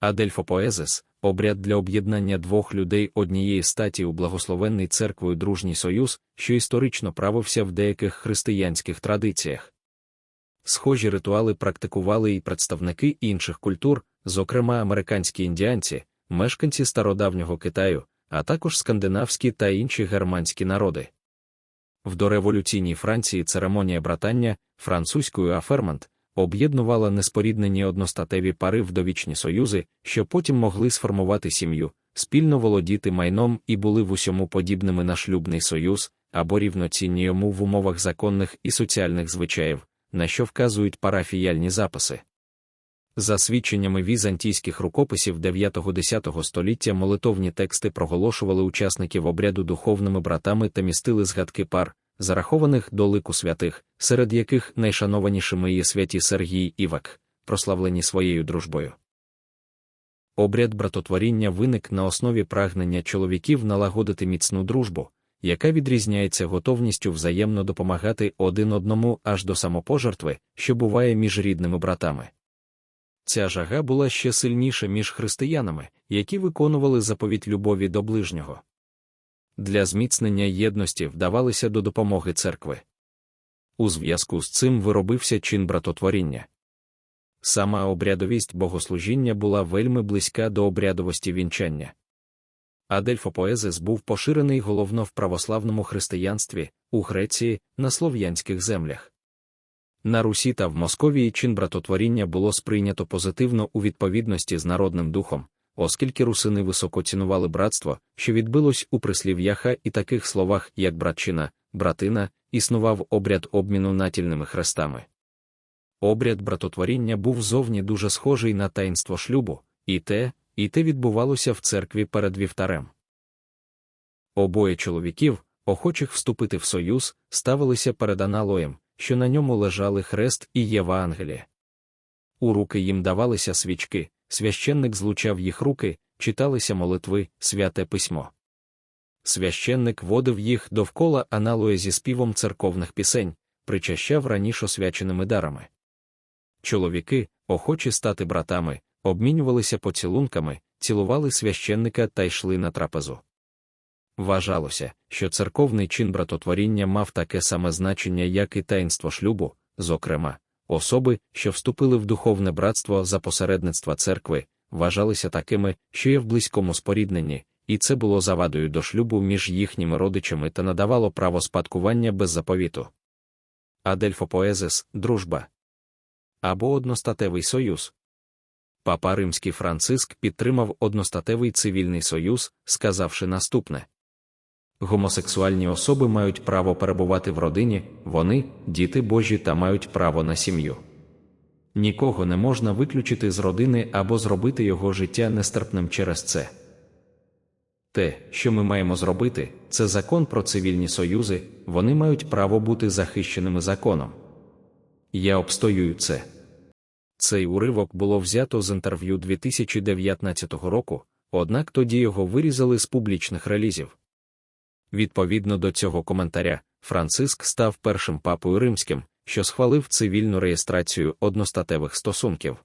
Адельфопоезис обряд для об'єднання двох людей однієї статі у благословенний церквою дружній союз, що історично правився в деяких християнських традиціях. Схожі ритуали практикували і представники інших культур, зокрема американські індіанці, мешканці стародавнього Китаю, а також скандинавські та інші германські народи. В дореволюційній Франції церемонія братання французькою афермент об'єднувала неспоріднені одностатеві пари в довічні союзи, що потім могли сформувати сім'ю, спільно володіти майном і були в усьому подібними на шлюбний союз або рівноцінні йому в умовах законних і соціальних звичаїв, на що вказують парафіяльні записи. За свідченнями візантійських рукописів 9-10 століття молитовні тексти проголошували учасників обряду духовними братами та містили згадки пар, зарахованих до лику святих, серед яких найшанованішими є святі Сергій Івак, прославлені своєю дружбою. Обряд братотворіння виник на основі прагнення чоловіків налагодити міцну дружбу, яка відрізняється готовністю взаємно допомагати один одному аж до самопожертви, що буває між рідними братами. Ця жага була ще сильніша між християнами, які виконували заповідь любові до ближнього. Для зміцнення єдності вдавалися до допомоги церкви. У зв'язку з цим виробився чин братотворіння. Сама обрядовість богослужіння була вельми близька до обрядовості вінчання. Адельфопоезис був поширений головно в православному християнстві, у Греції, на слов'янських землях. На Русі та в Московії чин братотворіння було сприйнято позитивно у відповідності з народним духом, оскільки русини високо цінували братство, що відбилось у прислів'яха і таких словах, як братчина, братина, існував обряд обміну натільними хрестами. Обряд братотворіння був зовні дуже схожий на таїнство шлюбу, і те, і те відбувалося в церкві перед вівтарем. Обоє чоловіків, охочих вступити в союз, ставилися перед аналоєм, що на ньому лежали хрест і Євангеліє. У руки їм давалися свічки, священник злучав їх руки, читалися молитви, святе письмо. Священник водив їх довкола аналоя зі співом церковних пісень, причащав раніше освяченими дарами. Чоловіки, охочі стати братами, обмінювалися поцілунками, цілували священника та йшли на трапезу. Вважалося, що церковний чин братотворіння мав таке саме значення, як і таїнство шлюбу, зокрема, особи, що вступили в духовне братство за посередництва церкви, вважалися такими, що є в близькому спорідненні, і це було завадою до шлюбу між їхніми родичами та надавало право спадкування без заповіту. Адельфопоезис дружба або одностатевий союз. Папа Римський Франциск підтримав одностатевий цивільний союз, сказавши наступне. Гомосексуальні особи мають право перебувати в родині, вони, діти Божі та мають право на сім'ю. Нікого не можна виключити з родини або зробити його життя нестерпним через це. Те, що ми маємо зробити, це закон про цивільні союзи, вони мають право бути захищеними законом. Я обстоюю це. Цей уривок було взято з інтерв'ю 2019 року, однак тоді його вирізали з публічних релізів. Відповідно до цього коментаря, Франциск став першим папою римським, що схвалив цивільну реєстрацію одностатевих стосунків.